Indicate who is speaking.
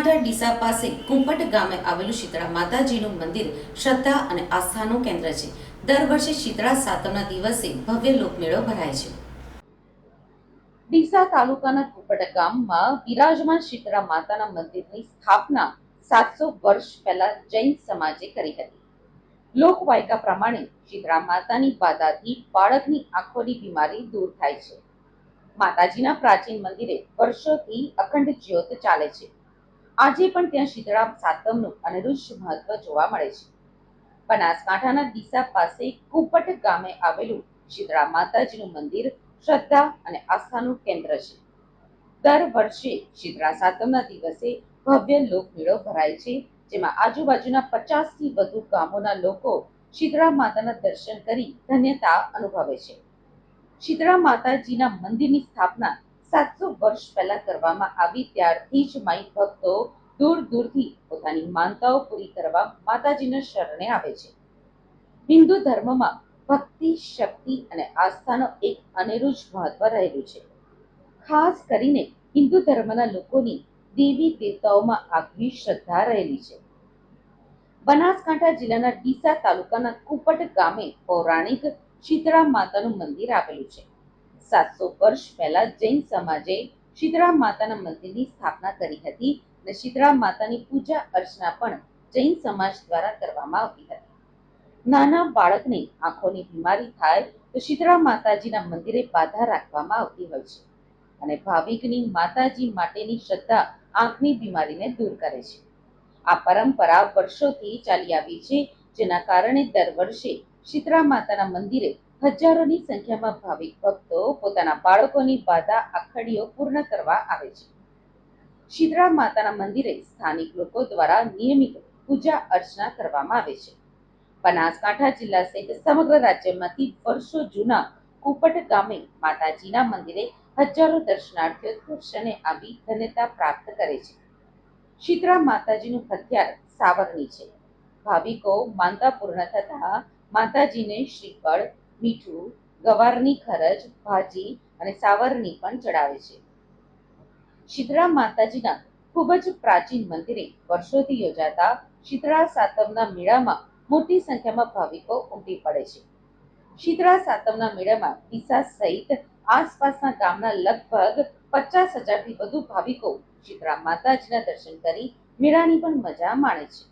Speaker 1: ડીસા પાસે કુંપટ ગામે આવેલું શીતળા માતાજીનું મંદિર શ્રદ્ધા અને આસ્થાનું કેન્દ્ર છે. દર વર્ષે શીતળા સાતમના દિવસે ભવ્ય લોકમેળો ભરાય છે.
Speaker 2: ડીસા તાલુકાના કુંપટ ગામમાં વિરાજમાન શીતળા માતાના મંદિરની સ્થાપના સાતસો વર્ષ પહેલા જૈન સમાજે કરી હતી. લોકવાયકા પ્રમાણે શીતળા માતાની બાધાથી બાળકની આંખોની બીમારી દૂર થાય છે. માતાજીના પ્રાચીન મંદિરે વર્ષોથી અખંડ જ્યોત ચાલે છે. આજે પણ ત્યાં શીતળા સાતમનું અનિરુદ્ધ મહત્વ જોવા મળે છે. બનાસકાંઠાના દિશા પાસે કુપટ ગામે આવેલું શીતળા માતાજીનું મંદિર શ્રદ્ધા અને આસ્થાનું કેન્દ્ર છે. દર વર્ષે શીતળા સાતમના દિવસે ભવ્ય લોકમેળો ભરાય છે, જેમાં આજુબાજુના પચાસથી વધુ ગામોના લોકો શીતળા માતાના દર્શન કરી ધન્યતા અનુભવે છે. શીતળા માતાજીના મંદિરની સ્થાપના સાતસો વર્ષ પહેલા કરવામાં આવી ત્યારથી જ માઈ ભક્તો દૂર દૂરથી પોતાની માનતાઓ પૂરી કરવા માતાજીના શરણે આવે છે. હિન્દુ ધર્મમાં ભક્તિ, શક્તિ અને આસ્થાનો એક અનેરું જ મહત્વ રહેલું છે. ખાસ કરીને હિન્દુ ધર્મના લોકોની દેવી દેવતાઓમાં આગવી શ્રદ્ધા રહેલી છે. બનાસકાંઠા જિલ્લાના ડીસા તાલુકાના કુપટ ગામે પૌરાણિક શીતળા માતાનું મંદિર આવેલું છે. સાતસો વર્ષ પહેલા જૈન સમાજે શીતળા માતાના મંદિરની સ્થાપના કરી હતી અને શીતળા માતાની પૂજા અર્ચના પણ જૈન સમાજ દ્વારા કરવામાં આવતી હતી. નાના બાળકને આંખોની બીમારી થાય તો શીતળા માતાજીના મંદિરે બાધા રાખવામાં આવતી હોય છે અને ભાવિકની માતાજી માટેની શ્રદ્ધા આંખની બીમારીને દૂર કરે છે. આ પરંપરા વર્ષોથી ચાલી આવી છે જેના કારણે દર વર્ષે શીતળા માતાના મંદિરે હજારોની સંખ્યામાં ભાવિક ભક્તો પોતાના બાળકોની બાધા આખડીઓ પૂર્ણ કરવા આવે છે. શીતળા માતાના મંદિરે સ્થાનિક લોકો દ્વારા નિયમિત પૂજા અર્ચના કરવામાં આવે છે. બનાસકાંઠા જિલ્લા સહિત સમગ્ર રાજ્યમાંથી વર્ષો જૂના કુપટ ગામે માતાજીના મંદિરે હજારો દર્શનાર્થીઓ દર્શને આવી ધન્યતા પ્રાપ્ત કરે છે. શીતળા માતાજીનું હથિયાર સાવરણી છે. ભાવિકો માનતા પૂર્ણ થતા માતાજીને શ્રીફળ મીઠું, ગવારની ખરજ, ભાજી અને સાવરની પણ ચડાવે છે. શીતળા માતાજીના ખૂબ જ પ્રાચીન મંદિરે વર્ષોથી યોજાતા શીતળા સાતમના મેળામાં મોટી સંખ્યામાં ભાવિકો ઉમટી પડે છે. શીતળા સાતમના મેળામાં ડીસા સહિત આસપાસના ગામના લગભગ પચાસ હજારથી વધુ ભાવિકો શીતળા માતાજીના દર્શન કરી મેળાની પણ મજા માણે છે.